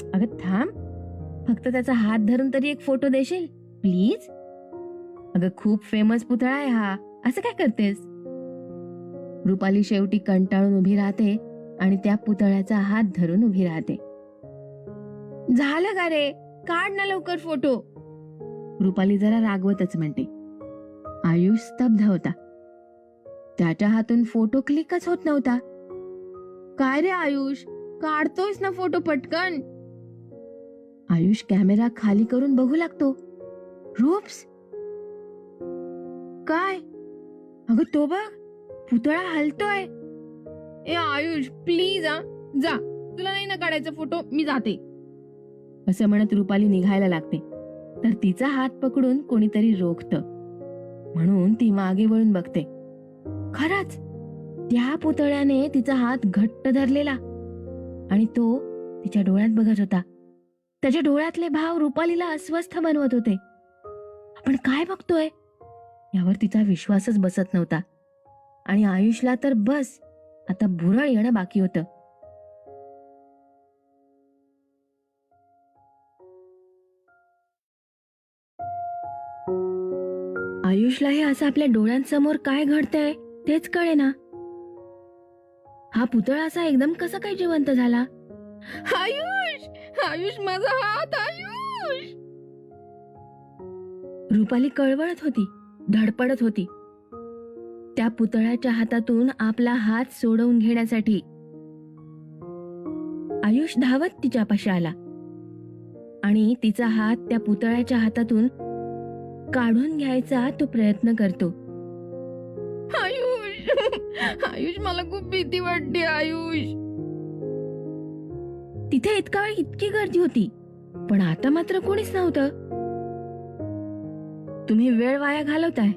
अगं थांब. फक्त त्याचा हात धरून तरी एक फोटो देशील? प्लीज. अगं खूप फेमस पुतळा आहे हा. असं काय करतेस? रुपाली शेवटी कंटाळून उभी राहते आणि त्या पुतळ्याचा हात धरून उभी राहते. झालं का रे? काढ ना लवकर फोटो. रुपाली जरा रागवतच म्हणते. आयुष स्तब्ध होता. त्याच्या हातून फोटो क्लिकच होत नव्हता. काय रे आयुष? काढतोयस ना फोटो पटकन? आयुष कॅमेरा खाली करून बघू लागतो. रूप्स? काय? अगं तो बघ. पुतळा हलतोय. ए आयुष प्लीज आ जा. तुला नाही ना काढायचा फोटो? मी जाते. असं म्हणत रुपाली निघायला लागते. तर तिचा हात पकडून कोणीतरी रोखत. म्हणून ती मागे वळून बघते. खरंच त्या पुतळ्याने तिचा हात घट्ट धरलेला. आणि तो तिच्या डोळ्यात बघत होता. त्याच्या डोळ्यातले भाव रुपालीला अस्वस्थ बनवत होते. आपण काय बघतोय? यावर तिचा विश्वासच बसत नव्हता. आणि आयुषला तर बस आता भुरळ येणं बाकी होतं. आयुषला हे असं आपल्या डोळ्यांसमोर काय घडतंय तेच कळे ना हा पुतळा असा एकदम कसा काय जिवंत झाला? आयुष! आयुष माझा हात आयुष! रुपाली कळवळत होती धडपडत होती. त्या पुतळ्याच्या हातातून आपला हात सोडवून घेण्यासाठी. आयुष धावत तिच्यापाशी आला. आणि तिचा हात त्या पुतळ्याच्या हातातून काढून घ्यायचा तो प्रयत्न करतो. आयुष! आयुष मला खूप भीती वाटते आयुष! तिथे इतका वेळ इतकी गर्दी होती. पण आता मात्र कोणीच नव्हतं. तुम्ही वेळ वाया घालवताय.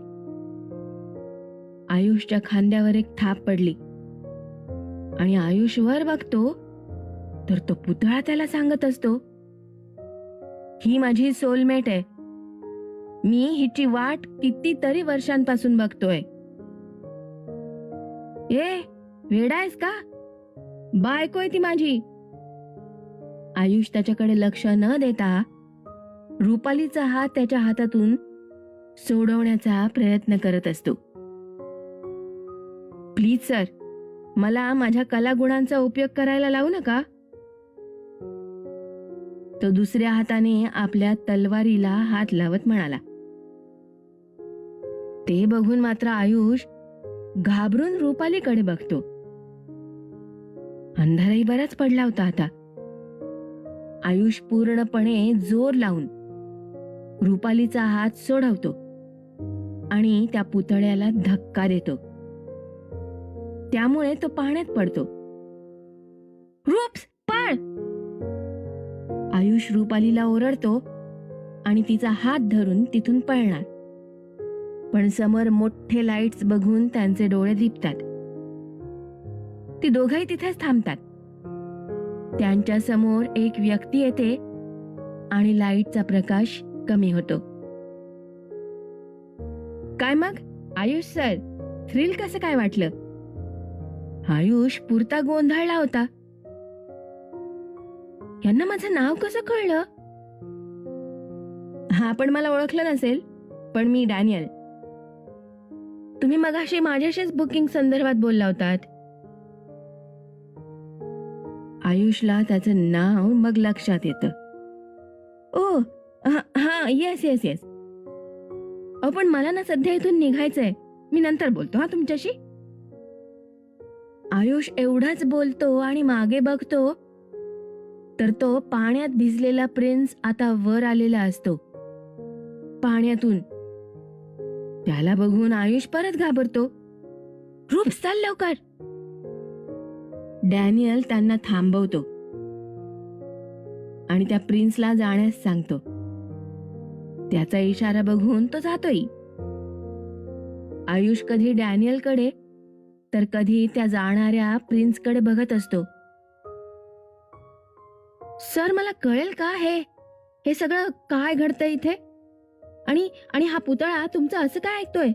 आयुषच्या खांद्यावर एक थाप पडली. आणि आयुष वर बघतो तर तो पुतळा त्याला सांगत असतो ही माझी सोलमेट आहे. मी हिची वाट कितीतरी वर्षांपासून बघतोय. ए वेडायस का? बायको आहे ती माझी. आयुष त्याच्याकडे लक्ष न देता रुपालीचा हात त्याच्या हातातून सोडवण्याचा प्रयत्न करत असतो. प्लीज सर मला माझ्या कलागुणांचा उपयोग करायला लावू नका. तो दुसऱ्या हाताने आपल्या तलवारीला हात लावत म्हणाला. ते बघून मात्र आयुष घाबरून रुपालीकडे बघतो. अंधारही बराच पडला होता आता. आयुष पूर्णपणे जोर लावून रुपालीचा हात सोडवतो आणि त्या पुतळ्याला धक्का देतो. त्यामुळे तो पाण्यात पडतो. रूप्स पळ! आयुष रुपालीला ओरडतो आणि तिचा हात धरून तिथून पळणार. पण समोर मोठे लाईट्स बघून त्यांचे डोळे दिपतात ती दोघही तिथेच थांबतात. त्यांच्यासमोर एक व्यक्ती येते आणि लाईटचा प्रकाश कमी होतो. काय मग? आयुष सर थ्रिल कसं काय वाटलं? आयुष पुरता गोंधळला होता. यांना माझं नाव कसं कळलं? हा पण मला ओळखलं नसेल पण मी डॅनियल. तुम्ही मगाशी माझ्याशीच बुकिंग संदर्भात बोलला होतात. आयुषला त्याचं नाव मग लक्षात येतं. ओ हा येस येस येस अ पण मला ना सध्या इथून निघायचंय. मी नंतर बोलतो हा तुमच्याशी? आयुष एवढाच बोलतो आणि मागे बघतो तर तो पाण्यात भिजलेला प्रिन्स आता वर आलेला असतो. पाण्यातून. त्याला बघून आयुष परत घाबरतो. रूप चाल लवकर. डॅनियल त्यांना थांबवतो. आणि त्या प्रिन्सला जाण्यास सांगतो. त्याचा इशारा बघून तो जातोय. आयुष कधी डॅनियलकडे तर कधी त्या जाणाऱ्या प्रिन्सकडे बघत असतो. सर मला कळेल का हे हे सगळं काय घडतंय इथे? आणि आणि हा पुतळा तुमचं असं काय ऐकतोय?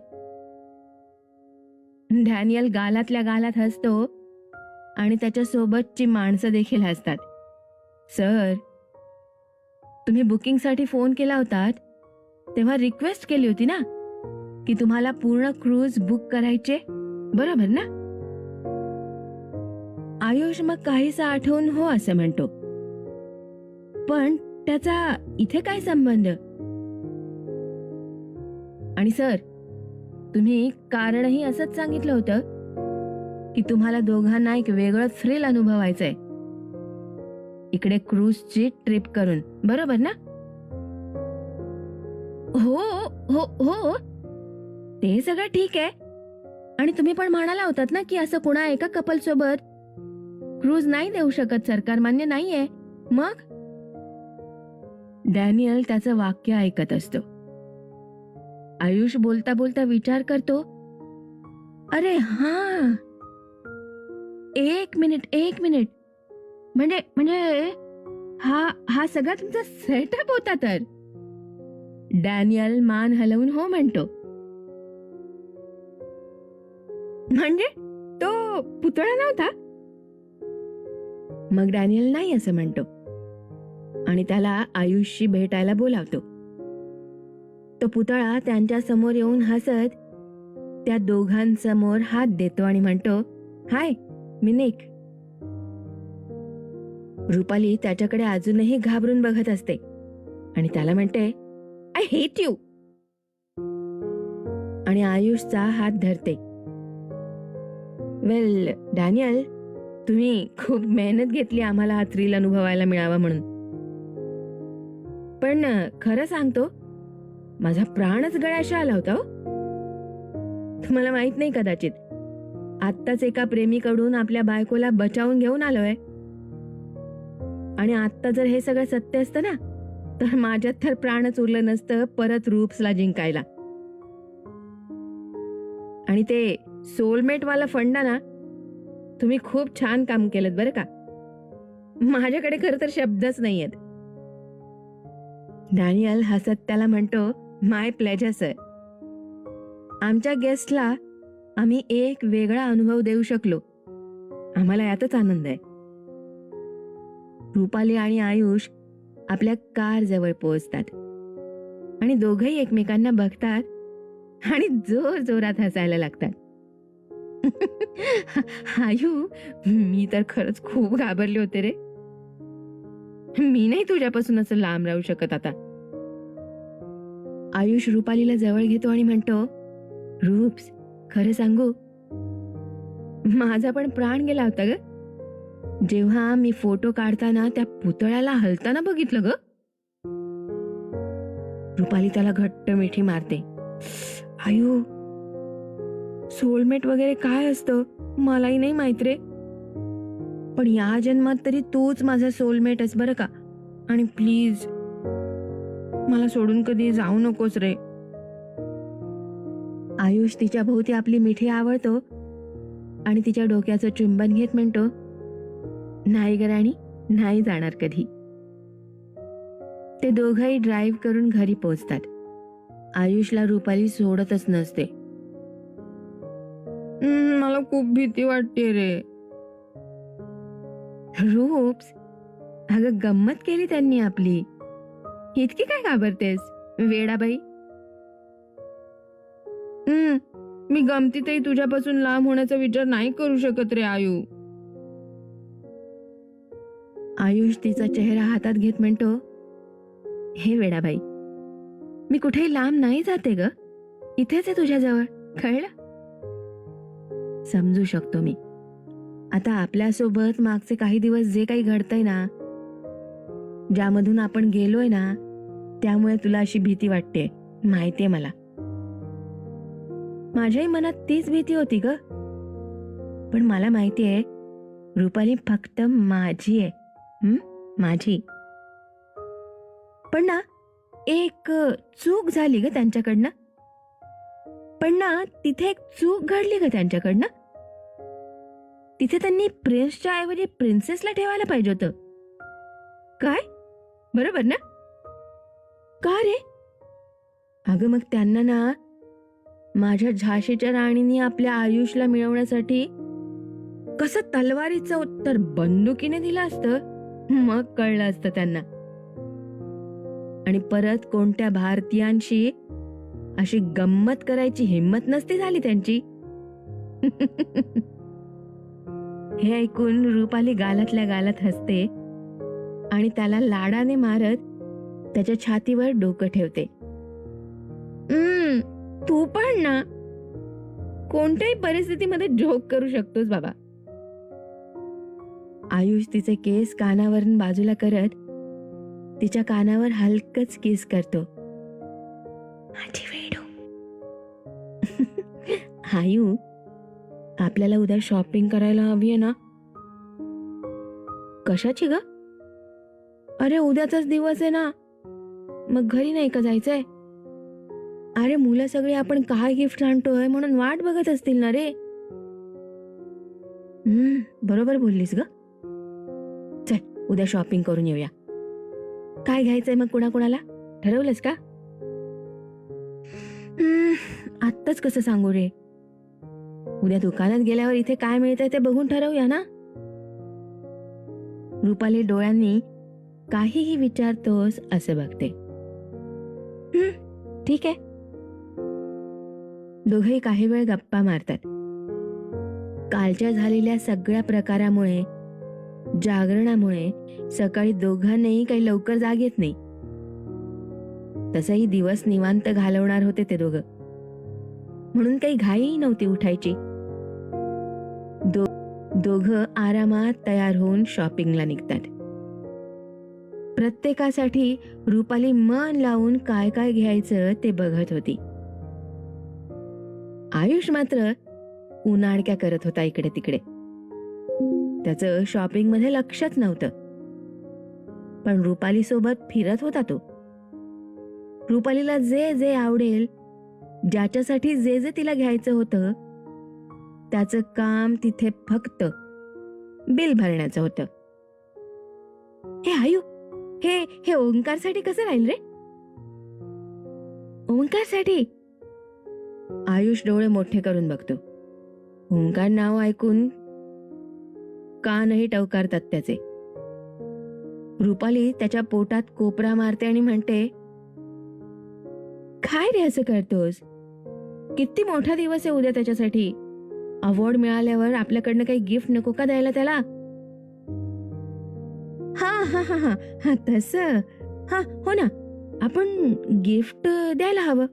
डॅनियल गालातल्या गालात हसतो. आणि त्याच्यासोबतची माणसं देखील हसतात. सर तुम्ही बुकिंगसाठी फोन केला होतात? तेव्हा रिक्वेस्ट केली होती ना? की तुम्हाला पूर्ण क्रूज बुक करायचे? बरोबर ना? आयुष मग काहीसा आठवून हो असं म्हणतो. पण त्याचा इथे काय संबंध? आणि सर तुम्ही कारणही असंच सांगितलं होतं? की तुम्हाला दोघांना एक वेगळं थ्रिल अनुभवायचंय. इकडे क्रूजची ट्रिप करून बरोबर ना? हो हो हो. ते सगळं ठीक आहे. आणि तुम्ही पण म्हणाला होतात ना की असं कोणा एका कपल सोबत क्रूज नाही देऊ शकत सरकार मान्य नाहीये. मग? डॅनियल त्याचं वाक्य ऐकत असतो. आयुष बोलता बोलता विचार करतो. अरे हा. एक मिनिट एक मिनिट. म्हणजे म्हणजे हा हा सगळा तुमचा सेटअप होता तर? डॅनियल मान हलवून हो म्हणतो. म्हणजे तो पुतळा नव्हता? मग डॅनियल नाही असं म्हणतो. आणि त्याला आयुषशी भेटायला बोलावतो. तो पुतळा त्यांच्यासमोर येऊन हसत त्या दोघांसमोर हात देतो आणि म्हणतो हाय मी नेक रुपाली त्याच्याकडे अजूनही घाबरून बघत असते आणि त्याला म्हणते आय हेट यू आणि आयुषचा हात धरते. वेल डॅनियल तुम्ही खूप मेहनत घेतली आम्हाला हा थ्रिल अनुभवायला मिळावा म्हणून. पण खरं सांगतो माझा प्राणच गळ्याशी आला होता हो. तुम्हाला माहीत नाही कदाचित आत्ताच एका प्रेमीकडून आपल्या बायकोला बचावून घेऊन आलोय. आणि आत्ता जर हे सगळं सत्य असतं ना तर माझ्यात तर प्राणच उरलं नसतं परत रूप्सला जिंकायला. आणि ते सोलमेटवाला फंडा ना तुम्ही खूप छान काम केलं बरं का. माझ्याकडे खरं तर शब्दच नाहीयेत. डॅनियल हसत त्याला म्हणतो माय प्लेजर सर. आमच्या गेस्टला आम्ही एक वेगळा अनुभव देऊ शकलो. आम्हाला यातच आनंद आहे. रुपाली आणि आयुष आपल्या कार जवळ पोहोचतात. आणि दोघही एकमेकांना बघतात आणि जोर जोरात हसायला लागतात. आयू मी तर खरंच खूप घाबरले होते रे. मी नाही तुझ्यापासून असं लांब राहू शकत आता. आयुष रुपालीला जवळ घेतो आणि म्हणतो रूप्स खरं सांगू? माझा पण प्राण गेला होता ग. जेव्हा मी फोटो काढताना त्या पुतळ्याला हलताना बघितलं ग. रुपाली त्याला घट्ट मिठी मारते. आयु सोलमेट वगैरे काय असतं? मलाही नाही माहीत रे. पण या जन्मात तरी तूच माझा सोलमेट आहेस बरं का? आणि प्लीज मला सोडून कधी जाऊ नकोस रे. आयुष तिच्या भोवती आपली मिठी आवडतो आणि तिच्या डोक्याचं चुंबन घेत म्हणतो नाही ग राणी नाही जाणार कधी. ते दोघंही ड्राईव्ह करून घरी पोहोचतात. आयुषला रुपाली सोडतच नसते. मला खूप भीती वाटते रे. रूप्स अगं गंमत केली त्यांनी आपली. इतकी काय घाबरतेस? वेडाबाई हम्म. मी गमतीतही तुझ्यापासून लांब होण्याचा विचार नाही करू शकत रे आयु. आयुष तिचा चेहरा हातात घेत म्हणतो हे वेडाबाई मी कुठेही लांब नाही जाते ग. इथेच आहे तुझ्याजवळ कळलं? समजू शकतो मी. आता आपल्यासोबत मागचे काही दिवस जे काही घडतंय ना ज्यामधून आपण गेलोय ना त्यामुळे तुला अशी भीती वाटते माहितीये मला. माझ्याही मनात तीच भीती होती ग. पण मला माहिती आहे रुपाली फक्त माझी आहे. हं? माझी. पण ना एक चूक झाली ग त्यांच्याकडनं. पण ना तिथे एक चूक घडली ग त्यांच्याकडनं. तिथे त्यांनी प्रिन्सच्या ऐवजी प्रिन्सेसला ठेवायला पाहिजे होतं. काय? बरोबर ना? का रे? अगं मग त्यांना ना माझ्या झाशीच्या राणीने आपल्या आयुषला मिळवण्यासाठी कसं तलवारीचं उत्तर बंदुकीने दिलं असतं मग कळलं असतं त्यांना. आणि परत कोणत्या भारतीयांशी अशी गंमत करायची हिंमत नसती झाली त्यांची. हे ऐकून रुपाली गालातल्या गालात हसते आणि त्याला लाडाने मारत त्याच्या छातीवर डोकं ठेवते. तू पण ना कोणत्याही परिस्थितीमध्ये जोक करू शकतोस बाबा. आयुष तिचे केस कानावरून बाजूला करत तिच्या कानावर हलकच केस करतो. माझी वेडू. आयु आपल्याला उद्या शॉपिंग करायला हवी आहे ना? कशाची ग? अरे उद्याचाच दिवस आहे ना. मग घरी नाही का जायचंय? अरे मुलं सगळी आपण काय गिफ्ट आणतोय म्हणून वाट बघत असतील ना रे? हम्म बरोबर बोललीस ग. चल उद्या शॉपिंग करून येऊया. काय घ्यायचंय मग कुणाकुणाला? ठरवलंस का? आत्ताच कसं सांगू रे? उद्या दुकानात गेल्यावर इथे काय मिळतंय ते बघून ठरवूया ना? रुपाली डोळ्यांनी काहीही विचारतोस असं बघते. ठीक आहे. दोघेही काही वेळ गप्पा मारतात. कालच्या झालेल्या सगळ्या प्रकारामुळे जागरणामुळे सकाळी दोघांनाही काही लवकर जाग येत नाही. तसंही दिवस निवांत घालवणार होते ते दोघं. म्हणून काही घाईही नव्हती उठायची. दो दोघं आरामात तयार होऊन शॉपिंगला निघतात. प्रत्येकासाठी रुपाली मन लावून काय काय घ्यायचं ते बघत होती. आयुष मात्र उन्हाडक्या करत होता इकडे तिकडे. त्याचं शॉपिंगमध्ये लक्षच नव्हतं. पण रुपाली सोबत फिरत होता तो. रुपालीला जे जे आवडेल ज्याच्यासाठी जे जे तिला घ्यायचं होतं त्याचं काम तिथे फक्त बिल भरण्याचं होतं. हे आयु हे हे ओंकारसाठी कसं राहील रे? ओंकारसाठी? आयुष डोळे मोठे करून बघतो. ओंकार नाव ऐकून कानही टवकारतात त्याचे. रुपाली त्याच्या पोटात कोपरा मारते आणि म्हणते काय रे असं करतोस? किती मोठा दिवस आहे उद्या त्याच्यासाठी? अवॉर्ड मिळाल्यावर आपल्याकडनं काही गिफ्ट नको का द्यायला त्याला? हा हा हा हा हा तस? हा हो ना. आपण गिफ्ट द्यायला हवं.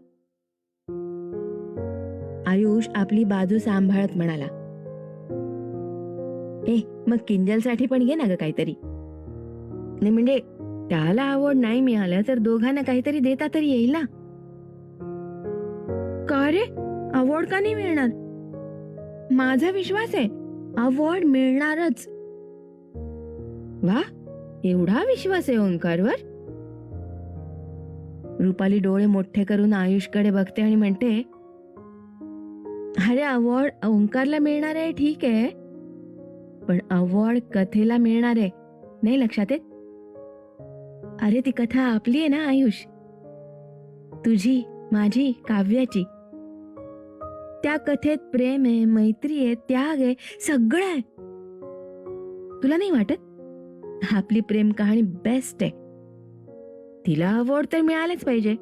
आयुष आपली बाजू सांभाळत म्हणाला. ए मग किंजलसाठी पण घे ना ग काहीतरी. नाही म्हणजे त्याला आवड नाही मिळालं तर दोघांना काहीतरी देता तरी येईल ना. का रे? अवॉर्ड का नाही मिळणार? माझा विश्वास आहे अवॉर्ड मिळणारच. वा एवढा विश्वास आहे ओंकारवर? रुपाली डोळे मोठे करून आयुषकडे बघते आणि म्हणते अरे अवॉर्ड ओंकारला मिळणार आहे ठीक आहे. पण अवॉर्ड कथेला मिळणार आहे नाही लक्षात येत? अरे ती कथा आपली आहे ना आयुष. तुझी माझी काव्याची. त्या कथेत प्रेम आहे मैत्री आहे त्याग आहे सगळं आहे. तुला नाही वाटत? आपली प्रेम कहाणी बेस्ट आहे. तिला अवॉर्ड तर मिळालेच पाहिजे.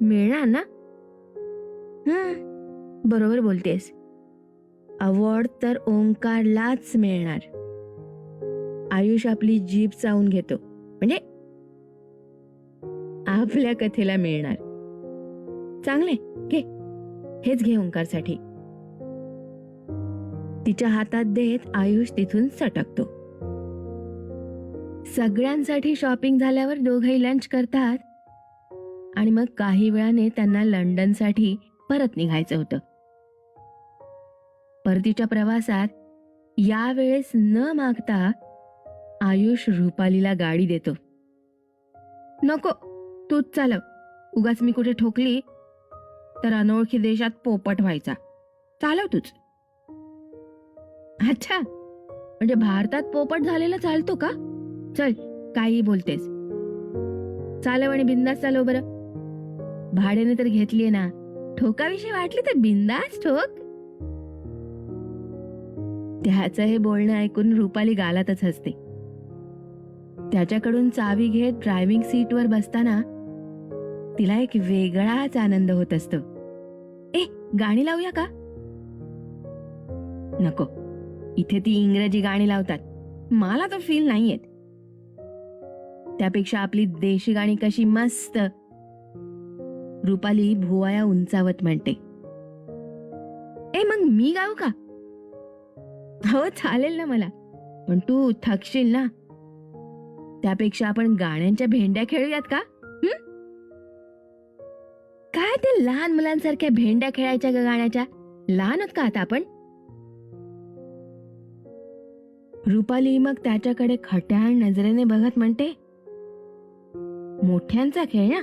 मिळणार ना? हम्म बरोबर बोलतेस. अवॉर्ड तर ओंकारलाच मिळणार. आयुष आपली जीभ चावून घेतो. म्हणजे आपल्या कथेला मिळणार. चांगले घे. हेच घे ओंकारसाठी. तिच्या हातात देत आयुष तिथून सटकतो. सगळ्यांसाठी शॉपिंग झाल्यावर दोघही लंच करतात. आणि मग काही वेळाने त्यांना लंडनसाठी परत निघायचं होतं. परतीच्या प्रवासात यावेळेस न मागता आयुष रुपालीला गाडी देतो. नको तूच चालव. उगाच मी कुठे ठोकली तर अनोळखी देशात पोपट व्हायचा. चालव तूच. अच्छा म्हणजे भारतात पोपट झालेला चालतो का? चल काही बोलतेस. चालव आणि बिंदास चालव बरं. भाड्याने तर घेतलीये ना. ठोकाविषयी वाटली तर बिंदास ठोक. त्याचं हे बोलणं ऐकून रुपाली गालातच हसते. त्याच्याकडून चावी घेत ड्रायव्हिंग सीटवर बसताना तिला एक वेगळाच आनंद होत असतो. ए गाणी लावूया का? नको. इथे ती इंग्रजी गाणी लावतात. मला तो फील नाही येत त्यापेक्षा आपली देशी गाणी कशी मस्त. रुपाली भुवाया उंचावत म्हणते. ए मग मी गाऊ का? हो चालेल ना मला. पण तू थकशील ना. त्यापेक्षा आपण गाण्यांच्या भेंड्या खेळूयात का? काय ते लहान मुलांसारख्या भेंड्या खेळायच्या ग गाण्याच्या? लहान आहोत का आता आपण? रुपाली मग त्याच्याकडे खट्याळ नजरेने बघत म्हणते मोठ्यांचा खेळ ना?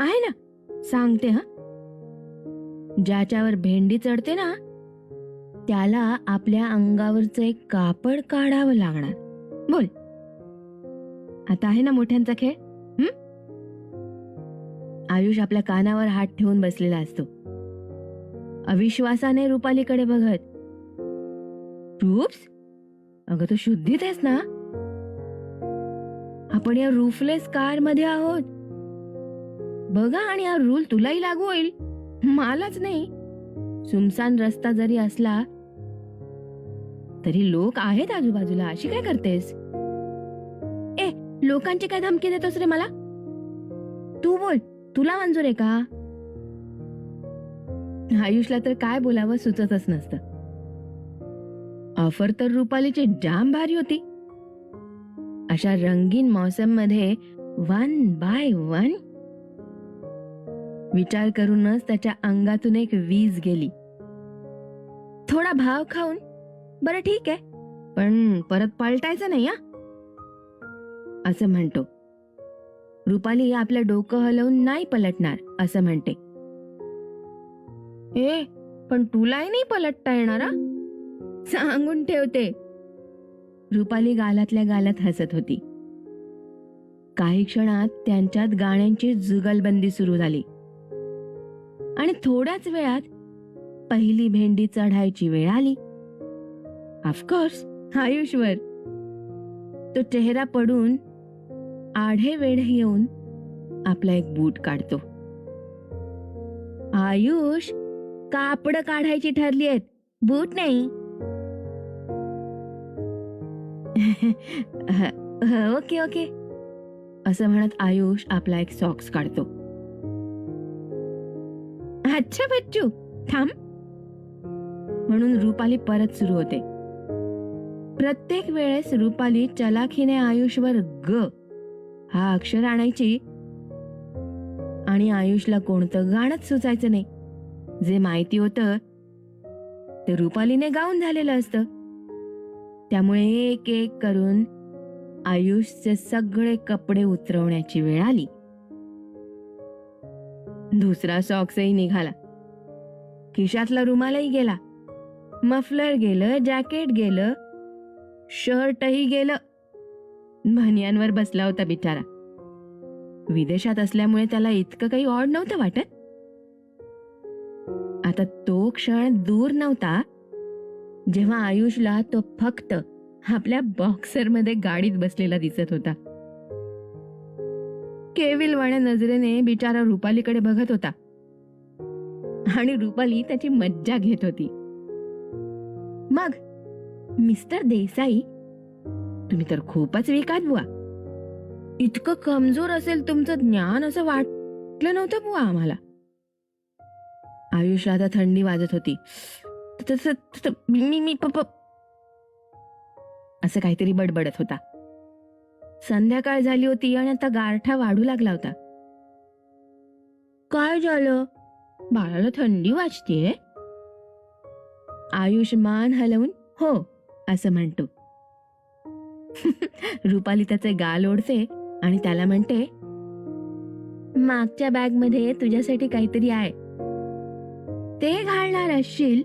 आहे ना? सांगते हा? ज्याच्यावर भेंडी चढते ना त्याला आपल्या अंगावरचं एक कापड काढावं लागणार. बोल. आता आहे ना मोठ्यांचा खेळ? आयुष आपल्या कानावर हात ठेवून बसलेला असतो. अविश्वासाने रुपालीकडे बघत. रूप्स? अगं तू शुद्धीत आहेस ना? आपण या रूफलेस कारमध्ये आहोत. बघा आणि हा रूल तुलाही लागू होईल. मलाच नाही. सुमसान रस्ता जरी असला तरी लोक आहेत आजूबाजूला. अशी काय करतेस? ए लोकांची काय धमकी देतोस रे मला? तू बोल. तुला मंजूर आहे का? आयुषला तर काय बोलावं सुचतच नसतं. ऑफर तर रुपालीची जाम भारी होती. अशा रंगीन मौसममध्ये वन बाय वन विचार करूनच त्याच्या अंगातून एक वीज गेली. थोडा भाव खाऊन बरं ठीक आहे. पण परत पलटायचं नाही हा? असं म्हणतो. रुपाली आपलं डोकं हलवून नाही पलटणार असं म्हणते. ए पण तुलाही नाही पलटता येणार? सांगून ठेवते. रुपाली गालातल्या गालात हसत होती. काही क्षणात त्यांच्यात गाण्यांची जुगलबंदी सुरू झाली. आणि थोड्याच वेळात पहिली भेंडी चढायची वेळ आली. ऑफकोर्स आयुषवर तो चेहरा पडून आढे वेढ येऊन आपला एक बूट काढतो. आयुष कापड काढायची ठरली आहेत. बूट नाही. ह- ह- ओके ओके. असं म्हणत आयुष आपला एक सॉक्स काढतो. अच्छा बच्चू थांब. म्हणून रुपाली परत सुरू होते. प्रत्येक वेळेस रुपाली चलाखीने आयुषवर ग. हा अक्षर आणायची. आणि आयुषला कोणतं गाणंच सुचायचं नाही. जे माहिती होतं ते रुपालीने गाऊन झालेलं असतं. त्यामुळे एक एक करून आयुषचे सगळे कपडे उतरवण्याची वेळ आली. दुसरा सॉक्सही निघाला. खिशातला रुमालही गेला. मफलर गेलं जॅकेट गेलं शर्टही गेलं. भनियांवर बसला होता बिचारा. विदेशात असल्यामुळे त्याला इतकं काही ऑड नव्हतं वाटत? आता तो क्षण दूर नव्हता. जेव्हा आयुषला तो फक्त आपल्या बॉक्सरमध्ये गाडीत बसलेला दिसत होता. केविलवाण्या नजरेने बिचारा रुपालीकडे बघत होता. आणि रुपाली त्याची मज्जा घेत होती. मग मिस्टर देसाई तुम्ही तर खूपच विकात बुवा. इतकं कमजोर असेल तुमचं ज्ञान असं वाटलं नव्हतं बुवा आम्हाला. आयुष्य आता थंडी वाजत होती. तसं तसं मी मी प- असं काहीतरी बडबडत होता. संध्याकाळ झाली होती आणि आता गारठा वाढू लागला होता. काय झालं? बाळाला थंडी वाजतीये? आयुष मान हलवून हो. असं म्हणतो. रुपाली त्याचे गाल ओढते आणि त्याला म्हणते मागच्या बॅगमध्ये तुझ्यासाठी काहीतरी आहे. ते घालणार असशील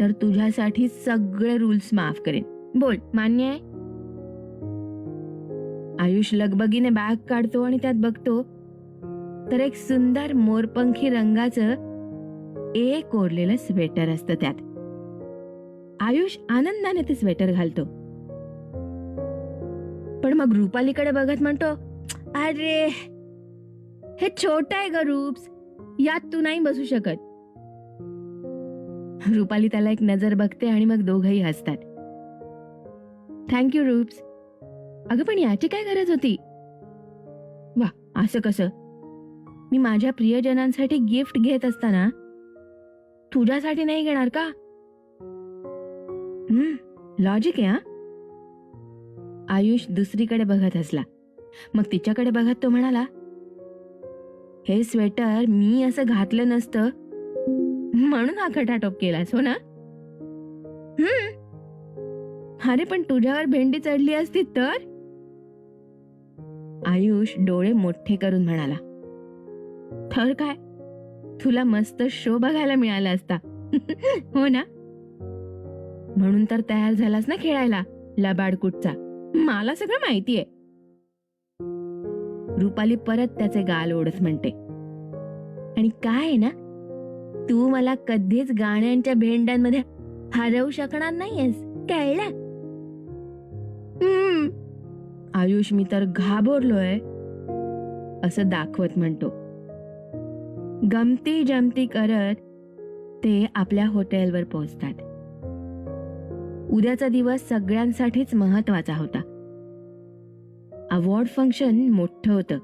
तर तुझ्यासाठी सगळे रूल्स माफ करेन. बोल मान्य आहे? आयुष लगबगीने बॅग काढतो आणि त्यात बघतो तर एक सुंदर मोरपंखी रंगाचं एक कोरलेलं स्वेटर असतं त्यात. आयुष आनंदाने ते स्वेटर घालतो. पण मग रुपालीकडे बघत म्हणतो अरे हे छोट आहे ग रूप्स. यात तू नाही बसू शकत. रुपाली त्याला एक नजर बघते आणि मग दोघही हसतात. Thank you Roops. अगं पण याची काय गरज होती? वा असं कसं? मी माझ्या प्रियजनांसाठी गिफ्ट घेत असताना तुझ्यासाठी नाही घेणार का? लॉजिक आहे हा? आयुष दुसरीकडे बघत असला मग तिच्याकडे बघत तो म्हणाला हे स्वेटर मी असं घातलं नसतं. म्हणून हा खटाटोप केलास हो ना? हम्म. अरे पण तुझ्यावर भेंडी चढली असती तर? आयुष डोळे मोठे करून म्हणाला तर काय? तुला मस्त शो बघायला मिळाला असता. हो ना? म्हणून तर तयार झालास ना खेळायला लबाडकुटचा. मला सगळं माहितीये. रुपाली परत त्याचे गाल ओढत म्हणते. आणि काय आहे ना? तू मला कधीच गाण्यांच्या भेंड्यांमध्ये हरवू शकणार नाहीयेस. कळलं? आयुष मी तर घाबरलोय असं दाखवत म्हणतो. गमती जमती करत ते आपल्या हॉटेलवर पोहोचतात. उद्याचा दिवस सगळ्यांसाठीच महत्त्वाचा होता. अवॉर्ड फंक्शन मोठं होतं.